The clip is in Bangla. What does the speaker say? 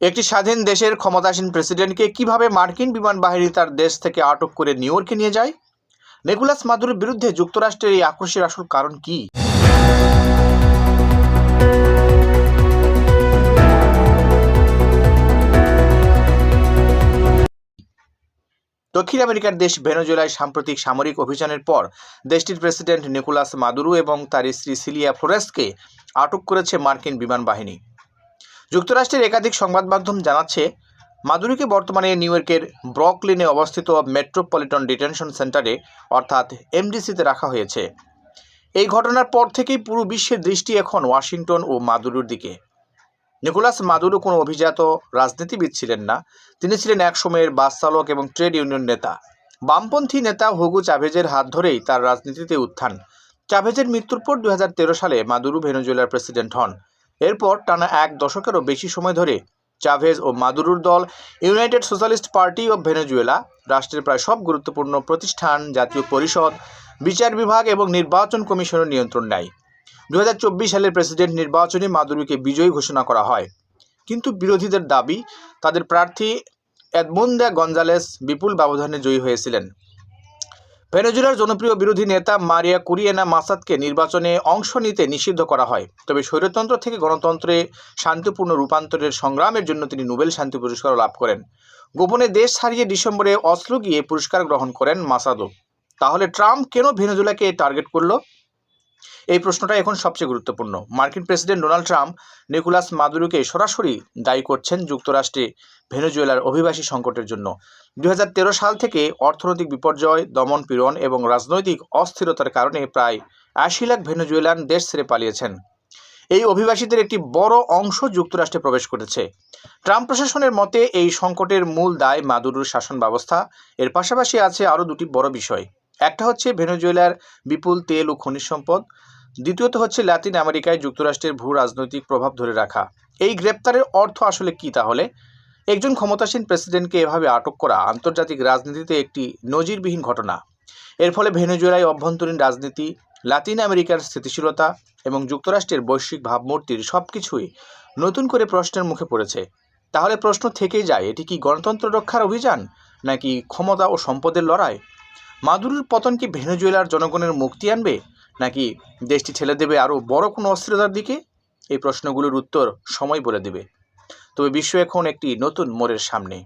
একটি স্বাধীন দেশের ক্ষমতাসীন প্রেসিডেন্টকে কীভাবে মার্কিন বিমান বাহিনী তার দেশ থেকে আটক করে নিউ ইয়র্কে নিয়ে যায়? নিকোলাস মাদুরের বিরুদ্ধে যুক্তরাষ্ট্রের এই আক্রোশের আসল কারণ কি? দক্ষিণ আমেরিকার দেশ ভেনেজুয়েলায় সাম্প্রতিক সামরিক অভিযানের পর দেশটির প্রেসিডেন্ট নিকোলাস মাদুরু এবং তার স্ত্রী সিলিয়া ফ্লোরেসকে আটক করেছে মার্কিন বিমান বাহিনী যুক্তরাষ্ট্রের একাধিক সংবাদ মাধ্যম জানাচ্ছে, মাদুরিকে বর্তমানে নিউ ইয়র্কের ব্রকলিনে অবস্থিত মেট্রোপলিটন ডিটেনশন সেন্টারে, অর্থাৎ এমডিসিতে রাখা হয়েছে। এই ঘটনার পর থেকেই পুরো বিশ্বের দৃষ্টি এখন ওয়াশিংটন ও মাদুরোর দিকে। নিকোলাস মাদুরো কোনো অভিজাত রাজনীতিবিদ ছিলেন না। তিনি ছিলেন এক সময়ের বাস চালক এবং ট্রেড ইউনিয়ন নেতা। বামপন্থী নেতা হুগু চাভেজের হাত ধরেই তার রাজনীতিতে উত্থান। চাভেজের মৃত্যুর পর দু হাজার তেরো সালে মাদুরো ভেনেজুয়েলার প্রেসিডেন্ট হন। এরপর টানা এক দশকেরও বেশি সময় ধরে চাভেজ ও মাদুরুর দল, United Socialist Party of Venezuela রাষ্ট্রের প্রায় সব গুরুত্বপূর্ণ প্রতিষ্ঠান, জাতীয় পরিষদ, বিচার বিভাগ এবং নির্বাচন কমিশনের নিয়ন্ত্রণ নেয়। দু হাজার চব্বিশ সালের প্রেসিডেন্ট নির্বাচনে মাদুরুকে বিজয়ী ঘোষণা করা হয়। কিন্তু বিরোধীদের দাবি, তাদের প্রার্থী এডমুন্দা গঞ্জালেস বিপুল ব্যবধানে জয়ী হয়েছিলেন। ভেনেজুয়েলার জনপ্রিয় বিরোধী নেতা মারিয়া কুরিয়েনা মাসাদকে নির্বাচনে অংশ নিতে নিষিদ্ধ করা হয়। তবে স্বৈরতন্ত্র থেকে গণতন্ত্রে শান্তিপূর্ণ রূপান্তরের সংগ্রামের জন্য তিনি নোবেল শান্তি পুরস্কার লাভ করেন। গোপনে দেশ ছাড়িয়ে ডিসেম্বরে অস্ত্র গিয়ে পুরস্কার গ্রহণ করেন মাসাদো তাহলে ট্রাম্প কেন ভেনেজুয়েলাকে টার্গেট করল? এই প্রশ্নটা এখন সবচেয়ে গুরুত্বপূর্ণ। মার্কিন প্রেসিডেন্ট ডোনাল্ড ট্রাম্প নিকোলাস মাদুরোকে সরাসরি দায়ী করছেন যুক্তরাষ্ট্রে ভেনেজুয়েলার অভিবাসী সংকটের জন্য। দু হাজার তেরো সাল থেকে অর্থনৈতিক বিপর্যয়, দমন পীড়ন এবং রাজনৈতিক অস্থিরতার কারণে প্রায় আশি লাখ ভেনেজুয়েলান দেশ ছেড়ে পালিয়েছেন। এই অভিবাসীদের একটি বড় অংশ যুক্তরাষ্ট্রে প্রবেশ করেছে। ট্রাম্প প্রশাসনের মতে এই সংকটের মূল দায় মাদুরোর শাসন ব্যবস্থা এর পাশাপাশি আছে আরও দুটি বড় বিষয়। একটা হচ্ছে ভেনেজুয়েলার বিপুল তেল ও খনিজ সম্পদ, দ্বিতীয়ত হচ্ছে লাতিন আমেরিকায় যুক্তরাষ্ট্রের ভূ রাজনৈতিক প্রভাব ধরে রাখা। এই গ্রেপ্তারের অর্থ আসলে কি তাহলে? একজন ক্ষমতাসীন প্রেসিডেন্টকে এভাবে আটক করা আন্তর্জাতিক রাজনীতিতে একটি নজিরবিহীন ঘটনা। এর ফলে ভেনেজুয়েলায় অভ্যন্তরীণ রাজনীতি, লাতিন আমেরিকার স্থিতিশীলতা এবং যুক্তরাষ্ট্রের বৈশ্বিক ভাবমূর্তির সব কিছুই নতুন করে প্রশ্নের মুখে পড়েছে। তাহলে প্রশ্ন থেকেই যায়, এটি কি গণতন্ত্র রক্ষার অভিযান নাকি ক্ষমতা ও সম্পদের লড়াই? মাদুরোর পতন কি ভেনেজুয়েলার জনগণের মুক্তি আনবে? নাকি দেশটি ঠেলে দেবে আরও বড় কোনো অস্থিরতার দিকে? এই প্রশ্নগুলোর উত্তর সময় বলে দেবে। তবে বিশ্ব এখন একটি নতুন মোড়ের সামনে।